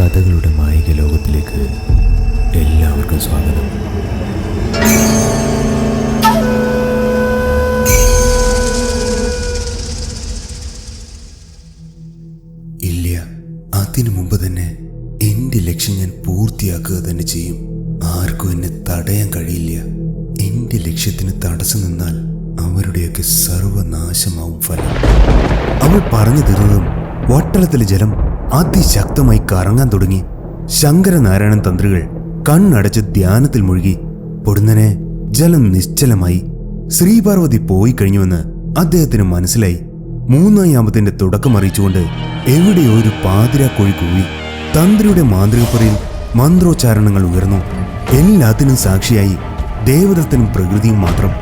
കഥകളുടെ മായിക ലോകത്തിലേക്ക് എല്ലാവർക്കും സ്വാഗതം. ഇല്ല അതിനു മുമ്പ് തന്നെ എന്റെ ലക്ഷ്യം ഞാൻ പൂർത്തിയാക്കുക തന്നെ ചെയ്യും. ആർക്കും എന്നെ തടയാൻ കഴിയില്ല. എന്റെ ലക്ഷ്യത്തിന് തടസ്സം നിന്നാൽ അവരുടെയൊക്കെ സർവനാശമാവും ഫലം. അവൾ പറഞ്ഞു തീർന്നതും വട്ടളത്തിലെ ജലം അതിശക്തമായി കറങ്ങാൻ തുടങ്ങി. ശങ്കരനാരായണൻ തന്ത്രികൾ കണ്ണടച്ച് ധ്യാനത്തിൽ മുഴുകി. പൊടുന്നനെ ജലം നിശ്ചലമായി ശ്രീപാർവതി പോയി കഴിഞ്ഞുവെന്ന് അദ്ദേഹത്തിന് മനസ്സിലായി. മൂന്നാം യാമത്തിന്റെ തുടക്കം അറിയിച്ചുകൊണ്ട് എവിടെയോ ഒരു പാതിരാക്കോഴി കൂവി തന്ത്രിയുടെ മാന്ത്രികപ്പുറയിൽ മന്ത്രോച്ചാരണങ്ങൾ ഉയർന്നു. എല്ലാത്തിനും സാക്ഷിയായി ദേവതത്തിനും പ്രകൃതിയും മാത്രം.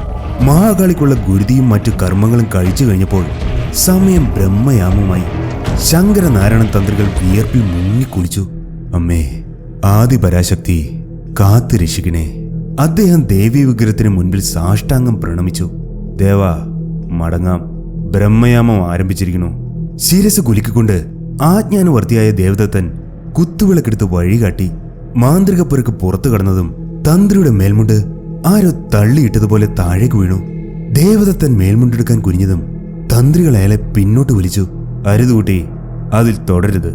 മഹാകാളിക്കുള്ള ഗുരുതിയും മറ്റു കർമ്മങ്ങളും കഴിച്ചു കഴിഞ്ഞപ്പോൾ സമയം ബ്രഹ്മയാമമായി ശങ്കരനാരായണൻ തന്ത്രികൾ വിയർപ്പിൽ മുങ്ങിക്കുളിച്ചു അമ്മേ ആദിപരാശക്തി കാത്തു രക്ഷിക്കണേ. അദ്ദേഹം ദേവീ വിഗ്രഹത്തിന് മുൻപിൽ സാഷ്ടാംഗം പ്രണമിച്ചു. ദേവ മടങ്ങാം. ബ്രഹ്മയാമം ആരംഭിച്ചിരിക്കുന്നു. ശിരസ് കുലുക്കിക്കൊണ്ട് ആജ്ഞാനുവർത്തിയായ ദേവദത്തൻ കുത്തുവിളക്കെടുത്ത് വഴികാട്ടി മാന്ത്രികപ്പുരക്ക് പുറത്തു കടന്നതും തന്ത്രിയുടെ മേൽമുണ്ട് ആരോ തള്ളിയിട്ടതുപോലെ താഴേക്ക് വീണു. ദേവദത്തൻ മേൽമുണ്ടെടുക്കാൻ കുനിഞ്ഞതും തന്ത്രികൾ അയാളെ പിന്നോട്ട് വലിച്ചു. അരുതുകൂട്ടി അതിൽ തുടരുത്.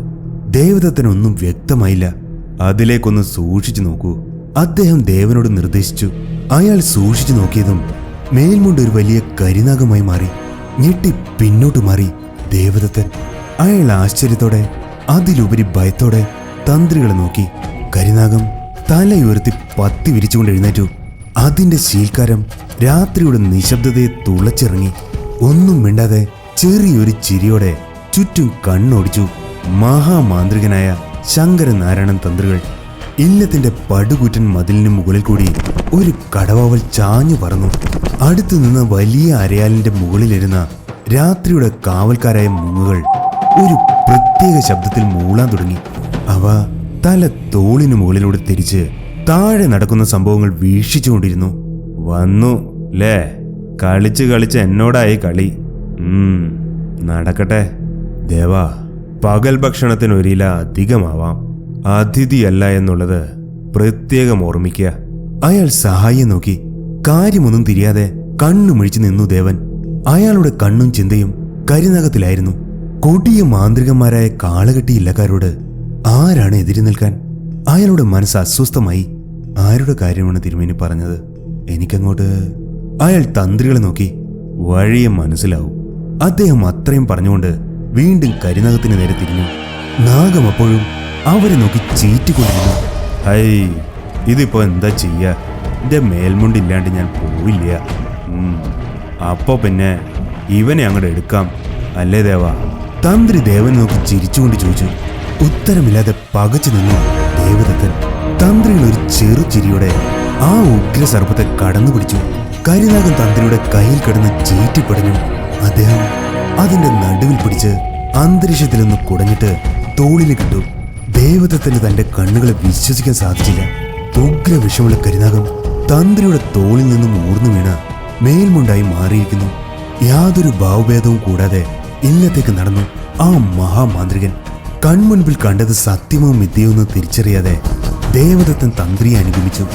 ദേവദത്തനൊന്നും വ്യക്തമായില്ല. അതിലേക്കൊന്ന് സൂക്ഷിച്ചു നോക്കൂ. അദ്ദേഹം ദേവനോട് നിർദ്ദേശിച്ചു. അയാൾ സൂക്ഷിച്ചു നോക്കിയതും മേൽമുണ്ട് ഒരു വലിയ കരിനാഗമായി മാറി. ഞെട്ടി പിന്നോട്ട് മാറി ദേവദത്തൻ. അയാൾ ആശ്ചര്യത്തോടെ അതിലുപരി ഭയത്തോടെ തന്ത്രികളെ നോക്കി. കരിനാഗം തലയുയർത്തി പത്തി വിരിച്ചുകൊണ്ട് എഴുന്നേറ്റു. അതിന്റെ ശീൽക്കാരം രാത്രിയുടെ നിശബ്ദതയെ തുളച്ചിറങ്ങി. ഒന്നും മിണ്ടാതെ ചെറിയൊരു ചിരിയോടെ ചുറ്റും കണ്ണോടിച്ചു മഹാമാന്ത്രികനായ ശങ്കരനാരായണൻ തന്ത്രികൾ ഇല്ലത്തിന്റെ പടുകൂറ്റൻ മതിലിന് മുകളിൽ കൂടി ഒരു കടവാവൽ ചാഞ്ഞു പറന്നു. അടുത്തു നിന്ന് വലിയ അരയാലിന്റെ മുകളിലിരുന്ന രാത്രിയുടെ കാവൽക്കാരായ മുങ്ങുകൾ ഒരു പ്രത്യേക ശബ്ദത്തിൽ മൂളാൻ തുടങ്ങി. അവ തല തോളിന് മുകളിലൂടെ തിരിച്ച് താഴെ നടക്കുന്ന സംഭവങ്ങൾ വീക്ഷിച്ചുകൊണ്ടിരുന്നു. വന്നു ലേ കളിച്ച് കളിച്ച് എന്നോടായി കളി. നടക്കട്ടെ. ദേവാ പകൽ ഭക്ഷണത്തിന് ഒരില അധികമാവാം. അതിഥിയല്ല എന്നുള്ളത് പ്രത്യേകം ഓർമ്മിക്കുക. അയാൾ സഹായം നോക്കി. കാര്യമൊന്നും തിരിയാതെ കണ്ണുമിഴിച്ചു നിന്നു ദേവൻ. അയാളുടെ കണ്ണും ചിന്തയും കരിനകത്തിലായിരുന്നു. കൊടിയ മാന്ത്രികന്മാരായ കാളകെട്ടി ഇല്ലക്കാരോട് ആരാണ് എതിരി നിൽക്കാൻ? അയാളുടെ മനസ്സ് അസ്വസ്ഥമായി. ആരുടെ കാര്യമാണ് തിരുമേനി പറഞ്ഞത്? എനിക്കങ്ങോട്ട് അയാൾ തന്ത്രികളെ നോക്കി. വഴിയെ മനസ്സിലാവും. അദ്ദേഹം അത്രയും പറഞ്ഞുകൊണ്ട് വീണ്ടും കരിനകത്തിന് നേരെ തിരിഞ്ഞു. നാഗം അപ്പോഴും അവരെ നോക്കി ചീറ്റിക്കൊണ്ടിരുന്നു. ഹൈ ഇതിപ്പോ എന്താ ചെയ്യാ? എന്റെ മേൽമുണ്ടില്ലാണ്ട് ഞാൻ പോവില്ല. അപ്പോൾ അപ്പോ പിന്നെ ഇവനെ അങ്ങോട്ട് എടുക്കാം. അല്ലേ ദേവ? തന്ത്രി ദേവനെ നോക്കി ചിരിച്ചുകൊണ്ട് ചോദിച്ചു. ഉത്തരമില്ലാതെ പകച്ചു നിന്നു ദേവദത്തൻ. തന്ത്രികൾ ഒരു ചെറു ചിരിയോടെ ആ ഉഗ്ര സർപ്പത്തെ കടന്നു പിടിച്ചു കരിനാഗൻ തന്ത്രിയുടെ കയ്യിൽ കിടന്ന് ചീറ്റിപ്പടഞ്ഞു. അദ്ദേഹം അതിന്റെ നടുവിൽ പിടിച്ച് അന്തരീക്ഷത്തിൽ നിന്ന് കുടഞ്ഞിട്ട് തോളിന് കിട്ടു ദേവതത്തിന് തന്റെ കണ്ണുകളെ വിശ്വസിക്കാൻ സാധിച്ചില്ല. ഉഗ്ര വിഷമുള്ള കരിനാഗം തന്ത്രിയുടെ തോളിൽ നിന്നും ഊർന്നു വീണ മേൽമുണ്ടായി മാറിയിരിക്കുന്നു. യാതൊരു ഭാവഭേദവും കൂടാതെ ഇല്ലത്തേക്ക് നടന്നു ആ മഹാമാന്ത്രികൻ. കൺമുൻപിൽ കണ്ടത് സത്യമോ മിഥ്യയോ എന്ന് തിരിച്ചറിയാതെ ദേവദത്തൻ തന്ത്രിയെ അനുഗമിച്ചു.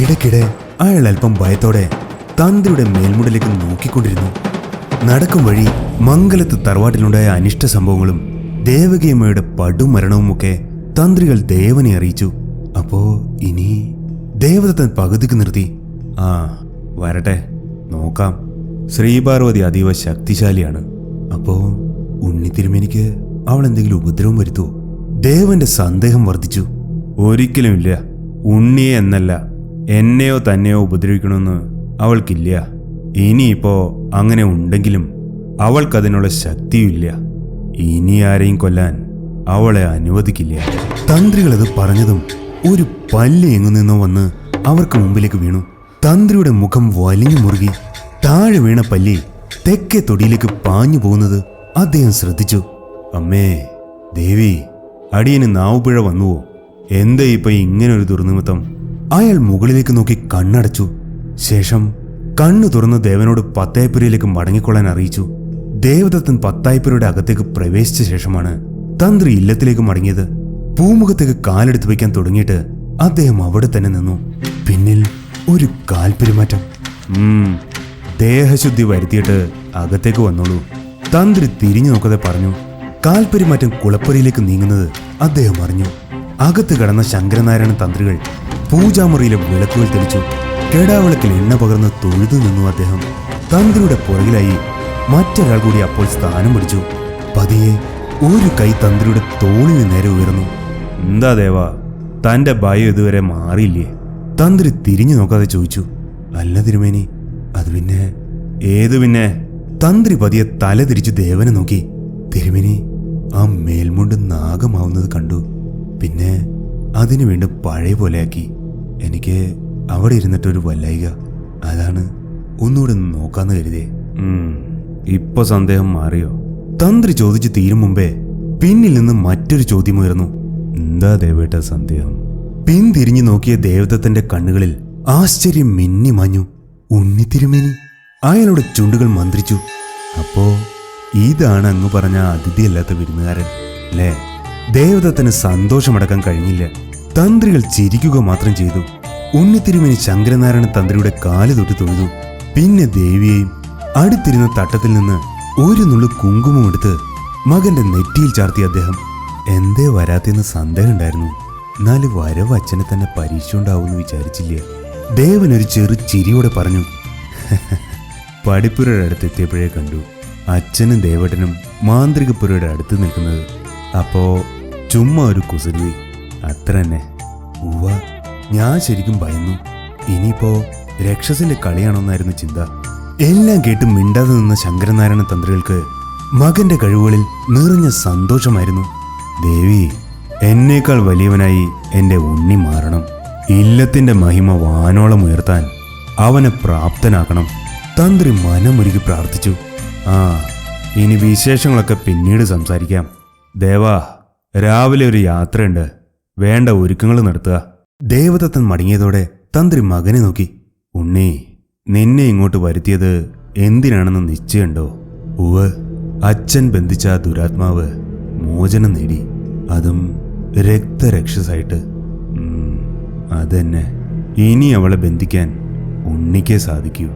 ഇടയ്ക്കിടെ അയാൾ അല്പം ഭയത്തോടെ തന്ത്രിയുടെ മേൽമുടിലേക്ക് നോക്കിക്കൊണ്ടിരുന്നു. നടക്കും വഴി മംഗലത്ത് തറവാട്ടിലുണ്ടായ അനിഷ്ട സംഭവങ്ങളും ദേവകിയമ്മയുടെ പടുമരണവുമൊക്കെ തന്ത്രികൾ ദേവനെ അറിയിച്ചു. അപ്പോ ഇനി ദേവദത്തൻ പകുതിക്ക് നിർത്തി. ആ വരട്ടെ നോക്കാം. ശ്രീപാർവതി അതീവ ശക്തിശാലിയാണ്. അപ്പോ ഉണ്ണിത്തിരുമേനിക്ക് അവൾ എന്തെങ്കിലും ഉപദ്രവം വരുത്തുവോ ദേവന്റെ സന്ദേഹം വർദ്ധിച്ചു. ഒരിക്കലുമില്ല. ഉണ്ണിയെ എന്നല്ല എന്നെയോ തന്നെയോ ഉപദ്രവിക്കണമെന്ന് അവൾക്കില്ല. ഇനിയിപ്പോ അങ്ങനെ ഉണ്ടെങ്കിലും അവൾക്കതിനുള്ള ശക്തിയില്ല. ഇനി ആരെയും കൊല്ലാൻ അവളെ അനുവദിക്കില്ല. തന്ത്രികൾ അത് പറഞ്ഞതും ഒരു പല്ല് എങ്ങു നിന്നോ വന്ന് അവർക്ക് മുമ്പിലേക്ക് വീണു. തന്ത്രിയുടെ മുഖം വലിഞ്ഞു മുറുകി താഴെ വീണ പല്ലി തെക്കേ തൊടിയിലേക്ക് പാഞ്ഞു പോകുന്നത് അദ്ദേഹം ശ്രദ്ധിച്ചു. അമ്മേ ദേവി അടിയന് നാവുപിഴ വന്നുവോ? എന്താ ഇപ്പൊ ഒരു ദുർനിമിത്തം? അയാൾ മുകളിലേക്ക് നോക്കി കണ്ണടച്ചു. ശേഷം കണ്ണു തുറന്ന് ദേവനോട് പത്തായപ്പുരയിലേക്ക് മടങ്ങിക്കൊള്ളാൻ അറിയിച്ചു. ദേവദത്തൻ പത്തായപ്പുരയുടെ അകത്തേക്ക് പ്രവേശിച്ച ശേഷമാണ് തന്ത്രി ഇല്ലത്തിലേക്ക് മടങ്ങിയത്. പൂമുഖത്തേക്ക് കാലെടുത്ത് വയ്ക്കാൻ തുടങ്ങിയിട്ട് അദ്ദേഹം അവിടെ തന്നെ നിന്നു. പിന്നിൽ ഒരു കാൽപെരുമാറ്റം. ദേഹശുദ്ധി വരുത്തിയിട്ട് അകത്തേക്ക് വന്നോളൂ. തന്ത്രി തിരിഞ്ഞു നോക്കാതെ പറഞ്ഞു കാൽപെരുമാറ്റം കുളപ്പുരയിലേക്ക് നീങ്ങുന്നത് അദ്ദേഹം അറിഞ്ഞു. അകത്ത് കടന്ന ശങ്കരനാരായണ തന്ത്രികൾ പൂജാമുറിയിലെ വിളക്കുകൾ തെളിച്ചു. കെടാവിളക്കിൽ എണ്ണ പകർന്ന് തൊഴുതു നിന്നു അദ്ദേഹം തന്ത്രിയുടെ പുറകിലായി മറ്റൊരാൾ കൂടി അപ്പോൾ സ്ഥാനം പിടിച്ചു. പതിയെ ഒരു കൈ തന്ത്രിയുടെ തോളിന് നേരെ ഉയർന്നു. എന്താ ദേവ തന്റെ ഭയം ഇതുവരെ മാറിയില്ലേ? തന്ത്രി തിരിഞ്ഞു നോക്കാതെ ചോദിച്ചു. അല്ല തിരുമേനി അത് പിന്നെ ഏത് പിന്നെ? തന്ത്രി പതിയെ തല തിരിച്ച് ദേവനെ നോക്കി. തിരുമേനി ആ മേൽമുണ്ട് നാഗമാവുന്നത് കണ്ടു. പിന്നെ അതിനു വീണ്ടും പഴയ പോലെയാക്കി എനിക്ക് അവിടെ ഇരുന്നിട്ടൊരു വല്ലായിക. അതാണ് ഒന്നുകൂടെ ഒന്ന് നോക്കാന്ന് കരുതേ ഇപ്പൊ സന്ദേഹം മാറിയോ? തന്ത്രി ചോദിച്ചു തീരും മുമ്പേ പിന്നിൽ നിന്ന് മറ്റൊരു ചോദ്യം ഉയർന്നു. എന്താ ദേവേട്ട സന്ദേഹം? പിന്തിരിഞ്ഞു നോക്കിയ ദേവദത്തന്റെ കണ്ണുകളിൽ ആശ്ചര്യം മിന്നി മഞ്ഞു. ഉണ്ണിത്തിരുമേനി അയാളുടെ ചുണ്ടുകൾ മന്ത്രിച്ചു. അപ്പോ ഇതാണ് അങ്ങ് പറഞ്ഞ അതിഥിയല്ലാത്ത വിരുന്നുകാരൻ അല്ലേ ദേവദത്തന് സന്തോഷമടക്കാൻ കഴിഞ്ഞില്ല. തന്ത്രികൾ ചിരിക്കുക മാത്രം ചെയ്തു. ഉണ്ണിത്തിരുമേനി ശങ്കരനാരായണ തന്ത്രിയുടെ കാൽ തൊട്ട് തൊഴുതു. പിന്നെ ദേവിയെയും അടുത്തിരുന്ന തട്ടത്തിൽ നിന്ന് ഒരു നുള്ളു കുങ്കുമം എടുത്ത് മകന്റെ നെറ്റിയിൽ ചാർത്തിയ അദ്ദേഹം. എന്തേ വരാത്തെന്ന് സന്ദേഹം ഉണ്ടായിരുന്നു എന്നാൽ വരവ് അച്ഛനെ തന്നെ പരീക്ഷ ഉണ്ടാവുമെന്ന് വിചാരിച്ചില്ല? ദേവൻ ഒരു ചെറു ചിരിയോടെ പറഞ്ഞു പടിപ്പുരയുടെ അടുത്ത് എത്തിയപ്പോഴേ കണ്ടു അച്ഛനും ദേവട്ടനും മാന്ത്രികപ്പുരയുടെ അടുത്ത് നിൽക്കുന്നത്. അപ്പോ ചുമ്മാ ഒരു കുസൃതി. അത്ര തന്നെ. ഉവ്വ. ഞാൻ ശരിക്കും ഭയന്നു. ഇനിയിപ്പോ രക്ഷസിന്റെ കളിയാണോന്നായിരുന്നു ചിന്ത. എല്ലാം കേട്ട് മിണ്ടാതെ നിന്ന ശങ്കരനാരായണ തന്ത്രികൾക്ക് മകന്റെ കഴിവുകളിൽ നിറഞ്ഞ സന്തോഷമായിരുന്നു. ദേവി എന്നേക്കാൾ വലിയവനായി എന്റെ ഉണ്ണി മാറണം. ഇല്ലത്തിന്റെ മഹിമ വാനോളം ഉയർത്താൻ അവനെ പ്രാപ്തനാക്കണം. തന്ത്രി മനമൊരുക്കി പ്രാർത്ഥിച്ചു. ആ ഇനി വിശേഷങ്ങളൊക്കെ പിന്നീട് സംസാരിക്കാം. ദേവാ രാവിലെ ഒരു യാത്രയുണ്ട്. വേണ്ട ഒരുക്കങ്ങൾ നടത്തുക. ദേവദത്തൻ മടങ്ങിയതോടെ തന്ത്രി മകനെ നോക്കി. ഉണ്ണി നിന്നെ ഇങ്ങോട്ട് വരുത്തിയത് എന്തിനാണെന്ന് നിശ്ചയമുണ്ടോ? ഉവ് അച്ഛൻ ബന്ധിച്ച ദുരാത്മാവ് മോചനം നേടി. അതും രക്തരക്ഷസായിട്ട്. അതെന്നെ. ഇനി അവളെ ബന്ധിക്കാൻ ഉണ്ണിക്കേ സാധിക്കൂ.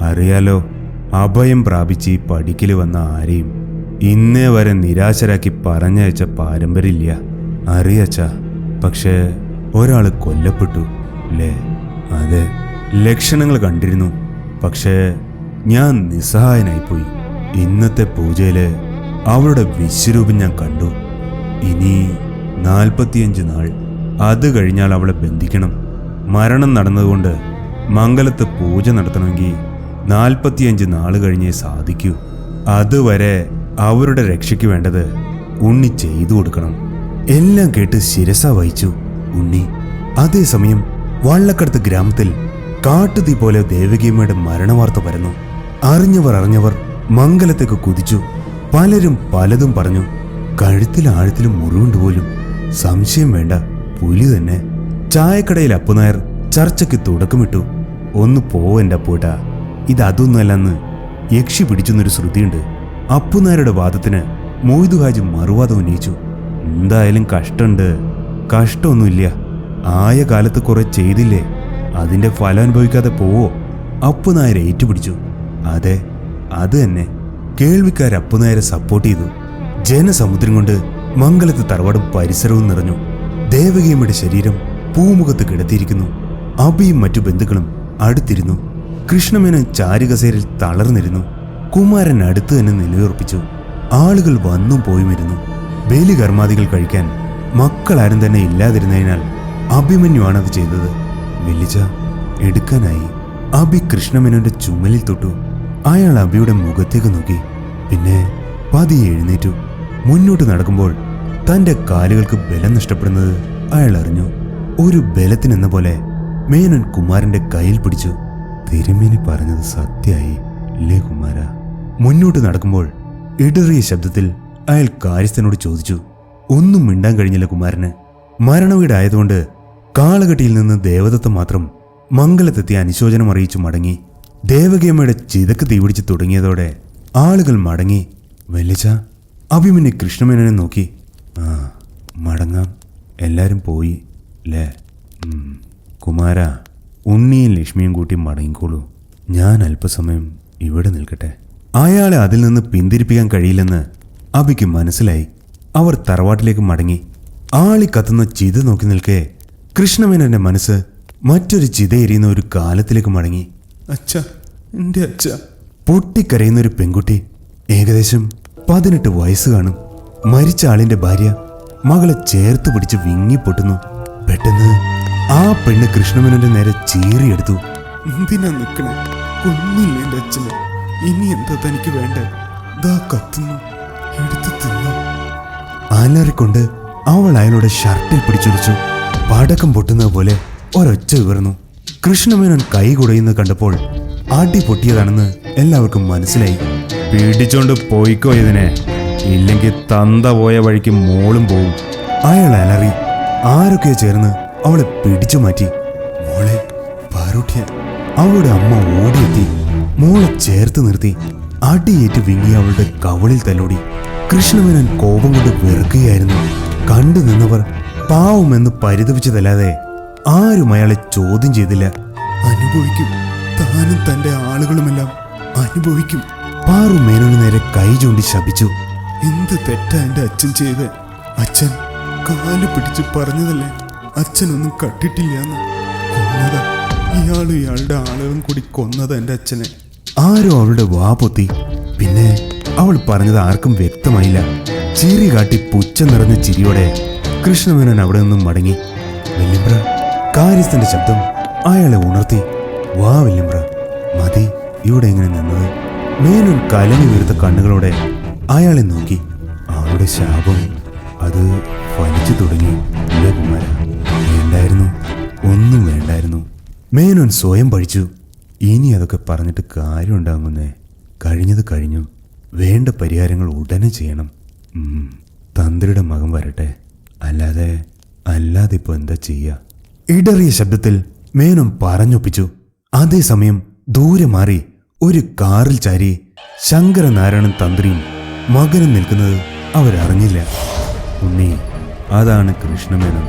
അറിയാലോ അഭയം പ്രാപിച്ച് പഠിക്കൽ വന്ന ആരെയും ഇന്നേ വരെ നിരാശരാക്കി പറഞ്ഞയച്ച പാരമ്പര്യമില്ല. അറിയച്ച പക്ഷേ ഒരാൾ കൊല്ലപ്പെട്ടു. അല്ലേ അതെ ലക്ഷണങ്ങൾ കണ്ടിരുന്നു. പക്ഷേ ഞാൻ നിസ്സഹായനായിപ്പോയി. ഇന്നത്തെ പൂജയിൽ അവളുടെ വിശ്വരൂപം ഞാൻ കണ്ടു. ഇനി നാൽപ്പത്തിയഞ്ച് നാൾ അത് കഴിഞ്ഞാൽ അവളെ ബന്ധിക്കണം. മരണം നടന്നതുകൊണ്ട് മംഗലത്ത് പൂജ നടത്തണമെങ്കിൽ നാൽപ്പത്തിയഞ്ച് നാൾ കഴിഞ്ഞേ സാധിക്കൂ. അതുവരെ അവരുടെ രക്ഷയ്ക്ക് വേണ്ടത് ഉണ്ണി ചെയ്തു കൊടുക്കണം. എല്ലാം കേട്ട് ശിരസ വഹിച്ചു. ഉണ്ണി. അതേസമയം വള്ളക്കടത്ത് ഗ്രാമത്തിൽ കാട്ടുതീ പോലെ ദേവകിയമ്മയുടെ മരണവാർത്ത പരന്നു. അറിഞ്ഞവർ അറിഞ്ഞവർ മംഗലത്തേക്ക് കുതിച്ചു. പലരും പലതും പറഞ്ഞു. കഴുത്തിൽ ആഴത്തിലും മുറിവുണ്ട് പോലും. സംശയം വേണ്ട പുലി തന്നെ. ചായക്കടയിൽ അപ്പുനായർ ചർച്ചയ്ക്ക് തുടക്കമിട്ടു. ഒന്ന് പോവെന്റെ അപ്പൂട്ടാ ഇതൊന്നുമല്ലെന്ന് യക്ഷി പിടിച്ചെന്നൊരു ശ്രുതിയുണ്ട്. അപ്പുനായരുടെ വാദത്തിന് മൊയ്തു ഹാജി മറുവാദം ഉന്നയിച്ചു. എന്തായാലും കഷ്ടമുണ്ട് കഷ്ടമൊന്നുമില്ല. ആയ കാലത്ത് കുറെ ചെയ്തില്ലേ? അതിന്റെ ഫലം അനുഭവിക്കാതെ പോവോ? അപ്പുനായർ ഏറ്റുപിടിച്ചു. അതെ അത് തന്നെ. കേൾവിക്കാർ അപ്പുനായരെ സപ്പോർട്ട് ചെയ്തു. ജനസമുദ്രം കൊണ്ട് മംഗലത്ത് തറവാടും പരിസരവും നിറഞ്ഞു. ദേവകിയമ്മയുടെ ശരീരം പൂമുഖത്ത് കിടത്തിയിരിക്കുന്നു. അബിയും മറ്റു ബന്ധുക്കളും അടുത്തിരുന്നു. കൃഷ്ണമേനൻ ചാരുകസേരിൽ തളർന്നിരുന്നു. കുമാരൻ അടുത്തു തന്നെ നിലയുറപ്പിച്ചു. ആളുകൾ വന്നും പോയുമിരുന്നു. ബലികർമാദികൾ കഴിക്കാൻ മക്കളാരും തന്നെ ഇല്ലാതിരുന്നതിനാൽ അഭിമന്യുവാണ് അത് ചെയ്തത്. വെല്ലിച്ച എടുക്കാനായി. അബി കൃഷ്ണമേനോന്റെ ചുമലിൽ തൊട്ടു. അയാൾ അബിയുടെ മുഖത്തേക്ക് നോക്കി. പിന്നെ പതിയെ എഴുന്നേറ്റു. മുന്നോട്ട് നടക്കുമ്പോൾ തന്റെ കാലുകൾക്ക് ബലം നഷ്ടപ്പെടുന്നത് അയാൾ അറിഞ്ഞു. ഒരു ബലത്തിനെന്ന പോലെ മേനൻ കുമാരന്റെ കയ്യിൽ പിടിച്ചു. തിരുമേനി പറഞ്ഞത് സത്യായി ലേ കുമാര. മുന്നോട്ട് നടക്കുമ്പോൾ ഇടറിയ ശബ്ദത്തിൽ അയാൾ കാര്യസ്ഥനോട് ചോദിച്ചു. ഒന്നും മിണ്ടാൻ കഴിഞ്ഞില്ല കുമാരന്. മരണവീടായതുകൊണ്ട് കാളകെട്ടിയിൽ നിന്ന് ദേവദത്ത മാത്രം മംഗലത്തെത്തി അനുശോചനം അറിയിച്ചു മടങ്ങി. ദേവകിയമ്മയുടെ ചിതക്ക് തീപിടിച്ച് തുടങ്ങിയതോടെ ആളുകൾ മടങ്ങി. വെല്ലിച്ച അഭിമന്യ കൃഷ്ണമേനനെ നോക്കി. ആ മടങ്ങാം. എല്ലാവരും പോയി അല്ലേ. കുമാര ഉണ്ണിയും ലക്ഷ്മിയും കൂട്ടി മടങ്ങിക്കോളൂ. ഞാൻ അല്പസമയം ഇവിടെ നിൽക്കട്ടെ. അയാളെ അതിൽ നിന്ന് പിന്തിരിപ്പിക്കാൻ കഴിയില്ലെന്ന് അഭിക്ക് മനസ്സിലായി. അവർ തറവാട്ടിലേക്ക് മടങ്ങി. ആളി കത്തുന്ന ചിത നോക്കി നിൽക്കെ കൃഷ്ണമേനന്റെ മനസ്സ് മറ്റൊരു ചിത എരിയുന്ന ഒരു കാലത്തിലേക്ക് മടങ്ങി. അച്ഛ എന്റെ അച്ഛ. പൊട്ടിക്കരയുന്ന ഒരു പെൺകുട്ടി ഏകദേശം പതിനെട്ട് വയസ്സ് കാണും. മരിച്ച ആളിന്റെ ഭാര്യ മകളെ ചേർത്ത് പിടിച്ച് വിങ്ങി പൊട്ടുന്നു. പെട്ടെന്ന് ആ പെണ്ണ് കൃഷ്ണമേനന്റെ നേരെ ചീറിയെടുത്തു. എന്തിനാ നിക്കണേ? ഒന്നില്ല എന്റെ അച്ഛന്. ഇനി എന്താ തനിക്ക് വേണ്ട? ദാ കത്തുന്നു. എടുത്തു തിന്നു. അലറിക്കൊണ്ട് അവൾ അയാളുടെ ഷർട്ടിൽ പിടിച്ചൊലിച്ചു പടക്കം പൊട്ടുന്നത് പോലെ ഒരൊച്ച ഉയർന്നു. കൃഷ്ണമേനോൻ കൈ കുടയുന്നത് കണ്ടപ്പോൾ അടി പൊട്ടിയതാണെന്ന് എല്ലാവർക്കും മനസ്സിലായി. പിടിച്ചോണ്ട് പോയിക്കോ ഇതിനെ. ഇല്ലെങ്കിൽ തന്ത പോയ വഴിക്ക് മോളും പോവും. അയാൾ അലറി ആരൊക്കെ ചേർന്ന് അവളെ പിടിച്ചു മാറ്റി. മോളെ പാറൂട്ടിയ. അവളുടെ അമ്മ ഓടിയെത്തി. മോളെ ചേർത്ത് നിർത്തി. അടിയേറ്റ് വിങ്ങി അവളുടെ കവളിൽ തലോടി. കൃഷ്ണമേനൻ കോപം കൊണ്ട് വെറുക്കുകയായിരുന്നു. കണ്ടു നിന്നവർ പാവമെന്ന് പരിതപിച്ചതല്ലാതെ ആരും അയാളെ ചോദ്യം ചെയ്തില്ല. അനുഭവിക്കും. താനും തന്റെ ആളുകളുമെല്ലാം അനുഭവിക്കും. പാറു മേനോന് നേരെ കൈ ചൂണ്ടി ശപിച്ചു. എന്ത് തെറ്റാ എന്റെ അച്ഛൻ ചെയ്ത്? അച്ഛൻ കാൽ പിടിച്ച് പറഞ്ഞതല്ലേ? അച്ഛനൊന്നും കട്ടിട്ടില്ല എന്ന് കൊന്നതാ. ഇയാളും ഇയാളുടെ ആളുകളും കൂടി കൊന്നത് എന്റെ അച്ഛനെ. ആരോ അവളുടെ വാ പൊത്തി. പിന്നെ അവൾ പറഞ്ഞത് ആർക്കും വ്യക്തമായില്ല. ചിരി കാട്ടി പുച്ഛം നിറഞ്ഞ ചിരിയോടെ കൃഷ്ണമേനോൻ അവിടെ നിന്നും മടങ്ങി. വല്യമ്പ്ര കാര്യസ്ഥന്റെ ശബ്ദം അയാളെ ഉണർത്തി. വാ വല്യമ്പ്ര മതി ഇവിടെ എങ്ങനെ നിന്നത്? മേനോൻ കലങ്ങി വീർത്ത കണ്ണുകളോടെ അയാളെ നോക്കി. അവളുടെ ശാപം അത് ഫലിച്ചു തുടങ്ങി കുമാര? വേണ്ടായിരുന്നു ഒന്നും വേണ്ടായിരുന്നു. മേനോൻ സ്വയം പഴിച്ചു. ഇനി അതൊക്കെ പറഞ്ഞിട്ട് കാര്യമുണ്ടാകുന്നേ? കഴിഞ്ഞത് കഴിഞ്ഞു. വേണ്ട പരിഹാരങ്ങൾ ഉടനെ ചെയ്യണം. തന്ത്രിയുടെ മകൻ വരട്ടെ. അല്ലാതെ അല്ലാതെ ഇപ്പോൾ എന്താ ചെയ്യുക ഇടറിയ ശബ്ദത്തിൽ മേനോൻ പറഞ്ഞൊപ്പിച്ചു. അതേസമയം ദൂരെ മാറി ഒരു കാറിൽ ചാരി ശങ്കരനാരായണൻ തന്ത്രിയും മകനും നിൽക്കുന്നത് അവരറിഞ്ഞില്ല. ഉണ്ണി അതാണ് കൃഷ്ണമേനോൻ.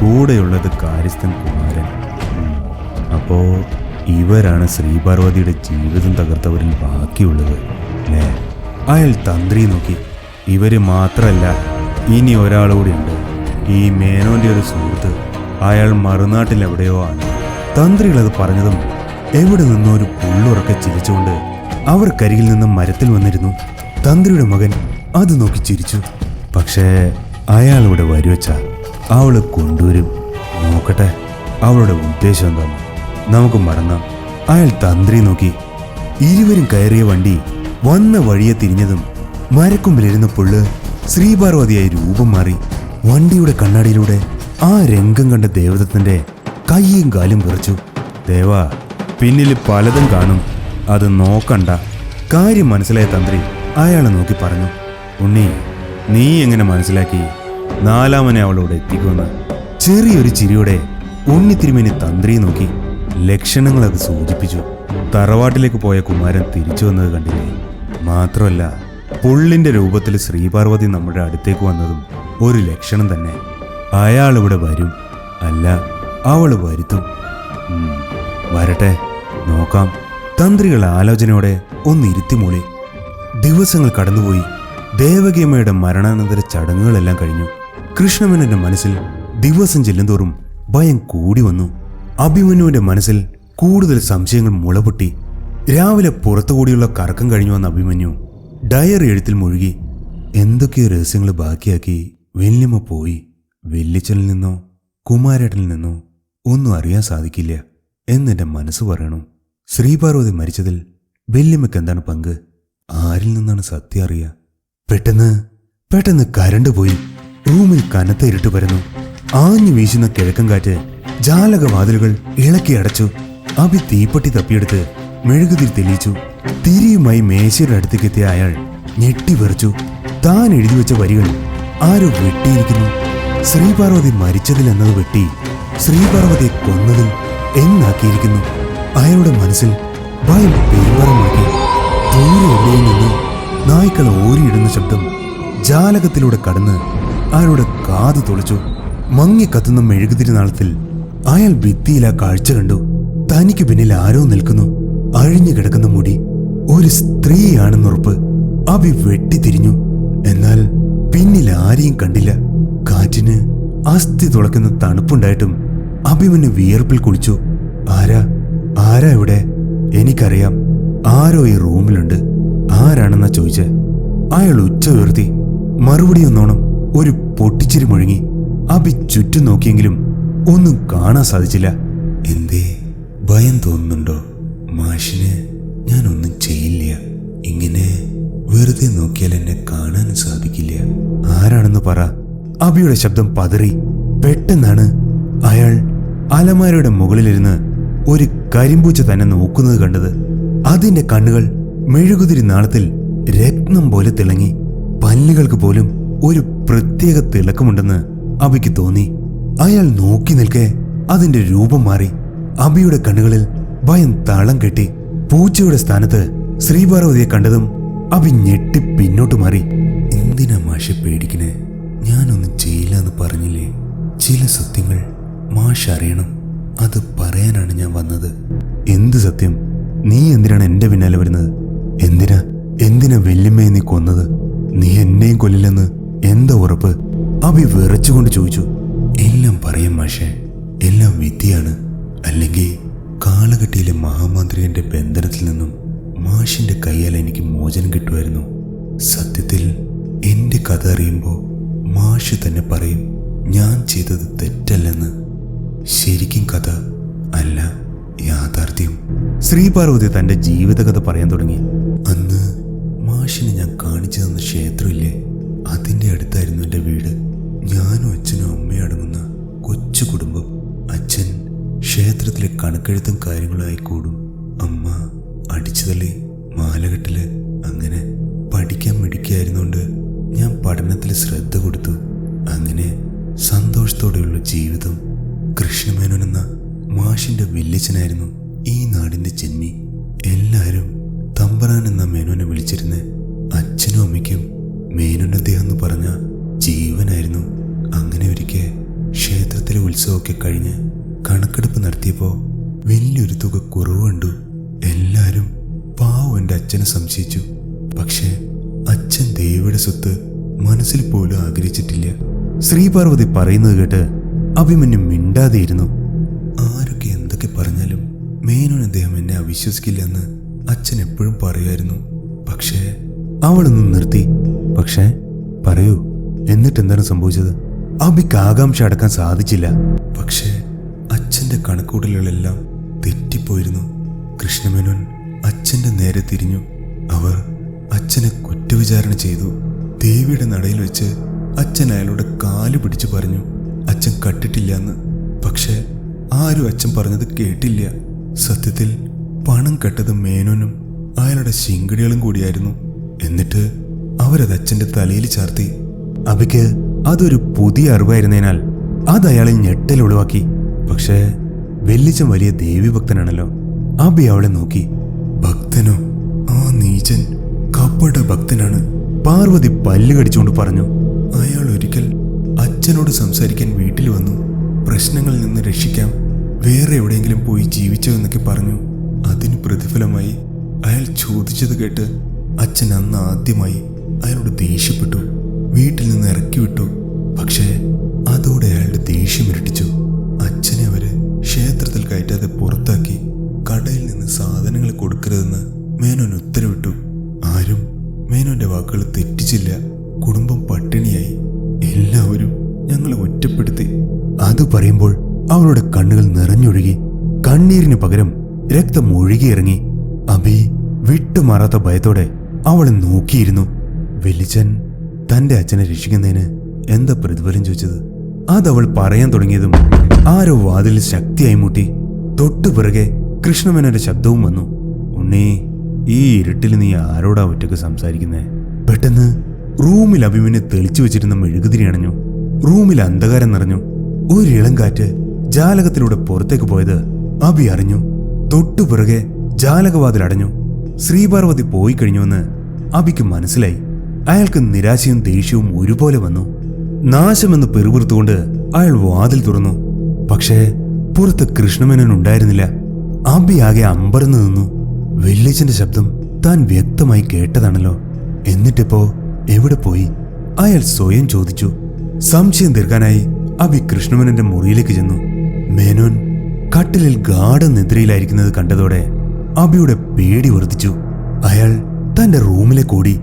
കൂടെയുള്ളത് കാര്യസ്ഥൻ കുമാരൻ. അപ്പോ ഇവരാണ് ശ്രീപാർവതിയുടെ ജീവിതം തകർത്തവരിൽ ബാക്കിയുള്ളത് അല്ലേ? അയാൾ തന്ത്രി നോക്കി. ഇവർ മാത്രല്ല ഇനി ഒരാളൂടെ ഉണ്ട്. ഈ മേനോന്റെ ഒരു സുഹൃത്ത് അയാൾ മറുനാട്ടിൽ എവിടെയോ ആണ്. തന്ത്രികൾ അത് പറഞ്ഞതും എവിടെ നിന്നോ ഒരു പുള്ളുറക്കെ ചിരിച്ചുകൊണ്ട് അവർ കരികിൽ നിന്നും മരത്തിൽ വന്നിരുന്നു. തന്ത്രിയുടെ മകൻ അത് നോക്കി ചിരിച്ചു. പക്ഷേ അയാളിവിടെ വരുവച്ച അവൾ കൊണ്ടുവരും. നോക്കട്ടെ അവളുടെ ഉദ്ദേശം എന്താണ്? നമുക്ക് മടങ്ങാം. അയാൾ തന്ത്രി നോക്കി. ഇരുവരും കയറിയ വണ്ടി വന്ന വഴിയെ തിരിഞ്ഞതും മരക്കൊമ്പിലിരുന്ന പുള്ള് ശ്രീപാർവതിയായി രൂപം മാറി വണ്ടിയുടെ കണ്ണാടിയിലൂടെ ആ രംഗം കണ്ട ദേവതത്തിന്റെ കയ്യും കാലും വിറച്ചു. ദേവാ പിന്നിൽ പലതും കാണും. അത് നോക്കണ്ട. കാര്യം മനസ്സിലായ തന്ത്രി അയാളെ നോക്കി പറഞ്ഞു. ഉണ്ണി നീ എങ്ങനെ മനസ്സിലാക്കി? നാലാമനെ അവളോട് എത്തിക്കുമെന്ന്. ചെറിയൊരു ചിരിയോടെ ഉണ്ണി തിരുമേനി തന്ത്രിയെ നോക്കി ലക്ഷണങ്ങളത് സൂചിപ്പിച്ചു. തറവാട്ടിലേക്ക് പോയ കുമാരൻ തിരിച്ചു വന്നത് കണ്ടില്ലേ? മാത്രമല്ല പുള്ളിന്റെ രൂപത്തിൽ ശ്രീപാർവതി നമ്മുടെ അടുത്തേക്ക് വന്നതും ഒരു ലക്ഷണം തന്നെ. അയാൾ ഇവിടെ വരും. അല്ല അവൾ വരുത്തും. വരട്ടെ നോക്കാം. തന്ത്രികൾ ആലോചനയോടെ ഒന്ന് ഇരുത്തിമൂളി ദിവസങ്ങൾ കടന്നുപോയി. ദേവകിയമ്മയുടെ മരണാനന്തര ചടങ്ങുകളെല്ലാം കഴിഞ്ഞു. കൃഷ്ണമേനന്റെ മനസ്സിൽ ദിവസം ചെല്ലുന്തോറും ഭയം കൂടി വന്നു. അഭിമന്യുവിന്റെ മനസ്സിൽ കൂടുതൽ സംശയങ്ങൾ മുളപൊട്ടി. രാവിലെ പുറത്തുകൂടിയുള്ള കറക്കം കഴിഞ്ഞു വന്ന അഭിമന്യു ഡയറി എഴുത്തിൽ മുഴുകി എന്തൊക്കെയോ രഹസ്യങ്ങൾ ബാക്കിയാക്കി വെല്ലിമ പോയി. വെല്ലിച്ചനിൽ നിന്നോ കുമാരേട്ടനിൽ നിന്നോ ഒന്നും അറിയാൻ സാധിക്കില്ല എന്നെന്റെ മനസ്സ് പറയണു. ശ്രീപാർവതി മരിച്ചതിൽ വല്യമ്മയ്ക്ക് എന്താണ് പങ്ക്? ആരിൽ നിന്നാണ് സത്യം അറിയുക പെട്ടെന്ന് പെട്ടെന്ന് കരണ്ട് പോയി. റൂമിൽ കനത്ത ഇരുട്ട് പരന്നു. ആഞ്ഞു വീശുന്ന കിഴക്കൻ കാറ്റ് ജാലകവാതിലുകൾ ഇളക്കി അടച്ചു. അഭി തീപ്പെട്ടി തപ്പിയെടുത്ത് മെഴുകുതിരി തെളിയിച്ചു. തിരിയുമായി മേശയുടെ അടുത്തേക്ക് എത്തിയ അയാൾ ഞെട്ടിവിറച്ചു താൻ എഴുതി വെച്ച വരികൾ ആരോ വെട്ടിയിരിക്കുന്നു. ശ്രീപാർവതി മരിച്ചതിൽ എന്നത് വെട്ടി ശ്രീപാർവതിയെ കൊന്നതിൽ എന്നാക്കിയിരിക്കുന്നു. അയാളുടെ മനസ്സിൽ ഭയം പെരുമ്പറമാക്കി ദൂരെ എവിടെയും നിന്ന് നായ്ക്കൾ ഓരിയിടുന്ന ശബ്ദം ജാലകത്തിലൂടെ കടന്ന് അയാളുടെ കാത് തുളച്ചു. മങ്ങി കത്തുന്ന മെഴുകുതിരി നാളത്തിൽ അയാൾ ഭിത്തിയിൽ ആ കാഴ്ച കണ്ടു. തനിക്ക് പിന്നിൽ ആരോ നിൽക്കുന്നു. അഴിഞ്ഞു കിടക്കുന്ന മുടി ഒരു സ്ത്രീയാണെന്നുറപ്പ് അഭി വെട്ടിത്തിരിഞ്ഞു എന്നാൽ പിന്നിൽ ആരെയും കണ്ടില്ല. കാറ്റിന് അസ്ഥി തുളക്കുന്ന തണുപ്പുണ്ടായിട്ടും അഭിമന് വിയർപ്പിൽ കുളിച്ചു. ആരാ? ആരാ ഇവിടെ? എനിക്കറിയാം. ആരോ ഈ റൂമിലുണ്ട്. ആരാണെന്നാ ചോദിച്ച്. അയാൾ ഉച്ച ഉയർത്തി. മറുപടി ഒന്നോണം ഒരു പൊട്ടിച്ചിരി മുഴങ്ങി. അഭി ചുറ്റും നോക്കിയെങ്കിലും ഒന്നും കാണാൻ സാധിച്ചില്ല. എന്തേ? ഭയം തോന്നുന്നുണ്ടോ? മാഷിന് ഞാനൊന്നും ചെയ്യില്ല. ഇങ്ങനെ വെറുതെ നോക്കിയാൽ എന്നെ കാണാൻ സാധിക്കില്ല. ആരാണെന്ന് പറ. അബിയുടെ ശബ്ദം പതറി. പെട്ടെന്നാണ് അയാൾ അലമാരയുടെ മുകളിലിരുന്ന് ഒരു കരിമ്പൂച്ച തന്നെ നോക്കുന്നത് കണ്ടത്. അതിന്റെ കണ്ണുകൾ മെഴുകുതിരി നാളത്തിൽ രത്നം പോലെ തിളങ്ങി. പല്ലുകൾക്ക് പോലും ഒരു പ്രത്യേക തിളക്കമുണ്ടെന്ന് അബിക്ക് തോന്നി. അയാൾ നോക്കി നിൽക്കെ അതിന്റെ രൂപം മാറി. അബിയുടെ കണ്ണുകളിൽ ഭയം താളം കെട്ടി പൂച്ചയുടെ സ്ഥാനത്ത് ശ്രീപാർവതിയെ കണ്ടതും അഭി ഞെട്ടി പിന്നോട്ട് മാറി. എന്തിനാ മാഷെ പേടിക്കണേ? ഞാനൊന്നും ചെയ്യില്ല എന്ന് പറഞ്ഞില്ലേ? ചില സത്യങ്ങൾ മാഷ് അറിയണം. അത് പറയാനാണ് ഞാൻ വന്നത്. എന്ത് സത്യം? നീ എന്തിനാണ് എന്റെ പിന്നാലെ വരുന്നത്? എന്തിനാ? എന്തിനാ വെല്ലുമ്മയെ നീ കൊന്നത്? നീ എന്നെയും കൊല്ലില്ലെന്ന് എന്താ ഉറപ്പ്? അഭി വിറച്ചുകൊണ്ട് ചോദിച്ചു. എല്ലാം പറയാം മാഷേ. എല്ലാം വിദ്യയാണ് അല്ലെങ്കിൽ കാളകെട്ടിയിലെ മഹാമാന്ത്രികന്റെ ബന്ധനത്തിൽ നിന്നും മാഷിന്റെ കയ്യാൽ എനിക്ക് മോചനം കിട്ടുമായിരുന്നു. സത്യത്തിൽ എന്റെ കഥ അറിയുമ്പോൾ മാഷ് തന്നെ പറയും ഞാൻ ചെയ്തത് തെറ്റല്ലെന്ന്. ശരിക്കും കഥ അല്ല യാഥാർത്ഥ്യം. ശ്രീപാർവതി തന്റെ ജീവിതകഥ പറയാൻ തുടങ്ങി. അന്ന് മാഷിന് ഞാൻ കാണിച്ചു തന്ന ക്ഷേത്രമില്ലേ അതിന്റെ അടുത്തായിരുന്നു എന്റെ വീട്. ഞാനും അച്ഛനും അമ്മയും അടങ്ങുന്ന കൊച്ചു കുടുംബം. അച്ഛൻ ക്ഷേത്രത്തിലെ കണക്കെഴുത്തും കാര്യങ്ങളായി കൂടും. അമ്മ അടിച്ചുതള്ളി മാലകെട്ടിൽ അങ്ങനെ പഠിക്കാൻ മിടിക്കായിരുന്നുകൊണ്ട് ഞാൻ പഠനത്തിൽ ശ്രദ്ധ കൊടുത്തു. അങ്ങനെ സന്തോഷത്തോടെയുള്ള ജീവിതം കൃഷ്ണമേനോൻ എന്ന മാഷിന്റെ വില്ലിച്ചനായിരുന്നു ഈ നാടിന്റെ ജന്മി എല്ലാവരും തമ്പറാൻ എന്ന മേനോനെ വിളിച്ചിരുന്ന അച്ഛനും അമ്മയ്ക്കും മേനോൻ അദ്ദേഹം എന്ന് പറഞ്ഞ ജീവനായിരുന്നു. അങ്ങനെ ഒരിക്കൽ ക്ഷേത്രത്തിലെ ഉത്സവമൊക്കെ കഴിഞ്ഞ് കണക്കെടുപ്പ് നടത്തിയപ്പോൾ വലിയൊരു തുക കുറവ് കണ്ടു. എല്ലാവരും പാവം എന്റെ അച്ഛനെ സംശയിച്ചു. പക്ഷേ അച്ഛൻ ദേവിയുടെ സ്വത്ത് മനസ്സിൽ പോലും ആഗ്രഹിച്ചിട്ടില്ല. ശ്രീപാർവതി പറയുന്നത് കേട്ട് അഭിമന്യു മിണ്ടാതെയിരുന്നു. ആരൊക്കെ എന്തൊക്കെ പറഞ്ഞാലും മേനോൻ അദ്ദേഹം എന്നെ അവിശ്വസിക്കില്ലെന്ന് അച്ഛൻ എപ്പോഴും പറയുമായിരുന്നു. പക്ഷേ അവളൊന്നും നിർത്തി. പക്ഷേ പറയൂ എന്നിട്ട് എന്താണ് സംഭവിച്ചത്? അബിക്ക് ആകാംക്ഷ അടക്കാൻ സാധിച്ചില്ല. പക്ഷേ അച്ഛന്റെ കണക്കൂട്ടലുകളെല്ലാം തെറ്റിപ്പോയിരുന്നു. കൃഷ്ണമേനോൻ അച്ഛന്റെ നേരെ തിരിഞ്ഞു. അവർ അച്ഛനെ കുറ്റവിചാരണ ചെയ്തു. ദേവിയുടെ നടയിൽ വെച്ച് അച്ഛൻ അയാളുടെ കാൽ പിടിച്ചു പറഞ്ഞു അച്ഛൻ കട്ടിട്ടില്ല എന്ന് പക്ഷേ ആരും അച്ഛൻ പറഞ്ഞത് കേട്ടില്ല. സത്യത്തിൽ പണം കെട്ടത് മേനോനും അയാളുടെ ശിങ്കിടികളും കൂടിയായിരുന്നു. എന്നിട്ട് അവരത് അച്ഛന്റെ തലയിൽ ചാർത്തി. അവയ്ക്ക് അതൊരു പുതിയ അറിവായിരുന്നതിനാൽ അത് അയാളെ ഞെട്ടൽ ഒഴിവാക്കി പക്ഷേ വെല്ലിച്ചൻ വലിയ ദേവി ഭക്തനാണല്ലോ അബി അവളെ നോക്കി. ഭക്തനോ? ആ നീചൻ കപ്പട ഭക്തനാണ്. പാർവതി പല്ല് കടിച്ചുകൊണ്ട് പറഞ്ഞു അയാൾ ഒരിക്കൽ അച്ഛനോട് സംസാരിക്കാൻ വീട്ടിൽ വന്നു. പ്രശ്നങ്ങളിൽ നിന്ന് രക്ഷിക്കാം. വേറെ എവിടെയെങ്കിലും പോയി ജീവിച്ചോ എന്നൊക്കെ പറഞ്ഞു. അതിന് പ്രതിഫലമായി അയാൾ ചോദിച്ചത് കേട്ട് അച്ഛൻ അന്ന് ആദ്യമായി അയാളോട് ദേഷ്യപ്പെട്ടു. വീട്ടിൽ നിന്ന് ഇറക്കി വിട്ടു. പക്ഷേ അതോടെ രക്തം ഇറങ്ങി അബി വിട്ടുമാറാത്ത ഭയത്തോടെ അവളെ നോക്കിയിരുന്നു. വെല്ലിച്ചൻ തന്റെ അച്ഛനെ രക്ഷിക്കുന്നതിന് എന്താ പ്രതിഫലം ചോദിച്ചത്? അതവൾ പറയാൻ തുടങ്ങിയതും ആരോ വാതിൽ ശക്തിയായി മുട്ടി. തൊട്ടു പിറകെ കൃഷ്ണമേനോന്റെ ശബ്ദവും വന്നു. ഉണ്ണി ഈ ഇരുട്ടിൽ നീ ആരോടാ ഒറ്റയ്ക്ക് സംസാരിക്കുന്നേ? പെട്ടെന്ന് റൂമിൽ അഭിമന്യെ തെളിച്ചു വെച്ചിരുന്ന മെഴുകുതിരി അണഞ്ഞു. റൂമിൽ അന്ധകാരം നിറഞ്ഞു. ഒരു ഇളം കാറ്റ് ജാലകത്തിലൂടെ പുറത്തേക്ക് പോയത് അഭി അറിഞ്ഞു. തൊട്ടു പിറകെ ജാലകവാതിൽ അടഞ്ഞു. ശ്രീപാർവതി പോയി കഴിഞ്ഞുവെന്ന് അബിക്ക് മനസ്സിലായി. അയാൾക്ക് നിരാശയും ദേഷ്യവും ഒരുപോലെ വന്നു. നാശമെന്ന് പെറുപിറുത്തുകൊണ്ട് അയാൾ വാതിൽ തുറന്നു. പക്ഷേ പുറത്ത് കൃഷ്ണമേനൻ ഉണ്ടായിരുന്നില്ല. അബി ആകെ അമ്പരന്ന് നിന്നു. വെള്ളിച്ചന്റെ ശബ്ദം താൻ വ്യക്തമായി കേട്ടതാണല്ലോ. എന്നിട്ടിപ്പോ എവിടെ പോയി? അയാൾ സ്വയം ചോദിച്ചു. സംശയം തീർക്കാനായി അബി കൃഷ്ണമേനന്റെ മുറിയിലേക്ക് ചെന്നു. മേനോൻ കട്ടിലിൽ ഗാഠനിദ്രയിലായിരിക്കുന്നത് കണ്ടതോടെ അബിയുടെ പേടി വർദ്ധിച്ചു. അയാൾ തന്റെ റൂമിലേക്ക് കൂടി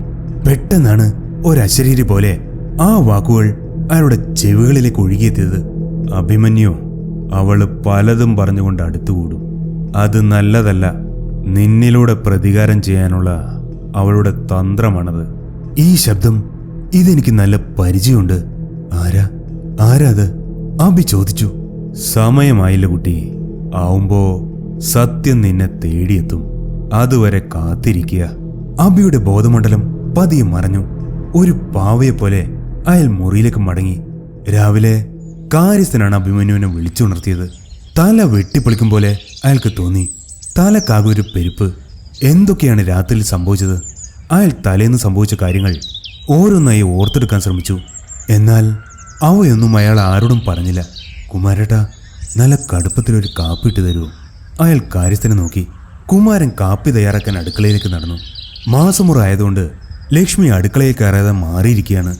പെട്ടെന്നാണ് ഒരശരീരി പോലെ ആ വാക്കുകൾ അയാളുടെ ചെവികളിലേക്ക് ഒഴുകിയെത്തിയത്. അഭിമന്യു അവൾ പലതും പറഞ്ഞുകൊണ്ട് അടുത്തുകൂടും. അത് നല്ലതല്ല. നിന്നിലൂടെ പ്രതികാരം ചെയ്യാനുള്ള അവളുടെ തന്ത്രമാണത്. ഈ ശബ്ദം ഇതെനിക്ക് നല്ല പരിചയമുണ്ട്. ആരാ? ആരാ അത്? അബി ചോദിച്ചു. സമയമായില്ല കുട്ടി. ആവുമ്പോ സത്യം നിന്നെ തേടിയെത്തും. അതുവരെ കാത്തിരിക്കുക. അബിയുടെ ബോധമണ്ഡലം പതിയെ മറഞ്ഞു. ഒരു പാവയെ പോലെ അയാൾ മുറിയിലേക്ക് മടങ്ങി. രാവിലെ കാര്യസ്ഥനാണ് അഭിമന്യുവിനെ വിളിച്ചുണർത്തിയത്. തല വെട്ടിപ്പൊളിക്കും പോലെ അയാൾക്ക് തോന്നി. തലക്കാകെ ഒരു പെരുപ്പ്. എന്തൊക്കെയാണ് രാത്രിയിൽ സംഭവിച്ചത്? അയാൾ തലേന്ന് സംഭവിച്ച കാര്യങ്ങൾ ഓരോന്നായി ഓർത്തെടുക്കാൻ ശ്രമിച്ചു. എന്നാൽ അവയൊന്നും അയാൾ ആരോടും പറഞ്ഞില്ല. കുമാരേട്ട നല്ല കടുപ്പത്തിലൊരു കാപ്പി ഇട്ട് തരുമോ അയാൾ കാര്യസ്ഥനെ നോക്കി. കുമാരൻ കാപ്പി തയ്യാറാക്കാൻ അടുക്കളയിലേക്ക് നടന്നു. മാസമുറ ആയതുകൊണ്ട് ലക്ഷ്മി അടുക്കളയിൽ കയറാതെ മാറിയിരിക്കുകയാണ്.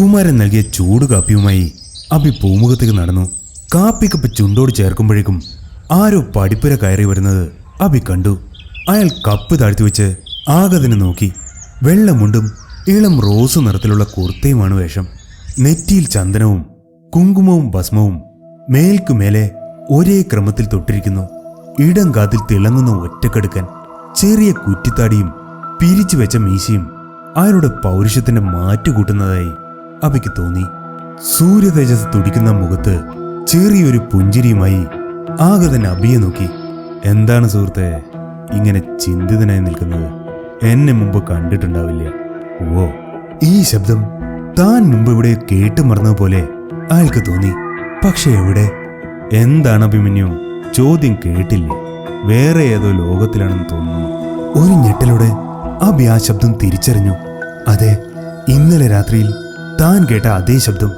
കുമാരൻ നൽകിയ ചൂട് കാപ്പിയുമായി അഭി പൂമുഖത്തേക്ക് നടന്നു. കാപ്പിക്കപ്പ് ചുണ്ടോട് ചേർക്കുമ്പോഴേക്കും ആരോ പടിപ്പുര കയറി വരുന്നത് അഭി കണ്ടു. അയാൾ കപ്പ് താഴ്ത്തി വെച്ച് ആഗതിനെ നോക്കി. വെള്ളമുണ്ടും ഇളം റോസ് നിറത്തിലുള്ള കുർത്തയുമാണ് വേഷം. നെറ്റിയിൽ ചന്ദനവും കുങ്കുമവും ഭസ്മവും മേൽക്കുമേലെ ഒരേ ക്രമത്തിൽ തൊട്ടിരിക്കുന്നു. ഇടം കാതിൽ തിളങ്ങുന്ന ഒറ്റക്കെടുക്കൻ ചെറിയ കുറ്റിത്താടിയും പിരിച്ചു വെച്ച മീശയും അയാളുടെ പൗരുഷത്തിന്റെ മാറ്റുകൂട്ടുന്നതായി അവയ്ക്ക് തോന്നി. സൂര്യതേജസ് തുടിക്കുന്ന മുഖത്ത് ചെറിയൊരു പുഞ്ചിരിയുമായി ആഗതൻ അബിയെ നോക്കി. എന്താണ് സുഹൃത്തെ ഇങ്ങനെ ചിന്തിതനായി നിൽക്കുന്നത്? എന്നെ മുമ്പ് കണ്ടിട്ടുണ്ടാവില്ല. ഓ. ഈ ശബ്ദം താൻ മുമ്പ് ഇവിടെ കേട്ടു മറന്നതുപോലെ അയാൾക്ക് തോന്നി. പക്ഷെ എവിടെ? എന്താണ് അഭിമന്യു? ചോദ്യം കേട്ടില്ലേ? വേറെ ഏതോ ലോകത്തിലാണെന്ന് തോന്നുന്നു. ഒരു ഞെട്ടലോടെ അബി ആ ശബ്ദം തിരിച്ചറിഞ്ഞു. അതെ ഇന്നലെ രാത്രിയിൽ താൻ കേട്ട അതേ ശബ്ദം.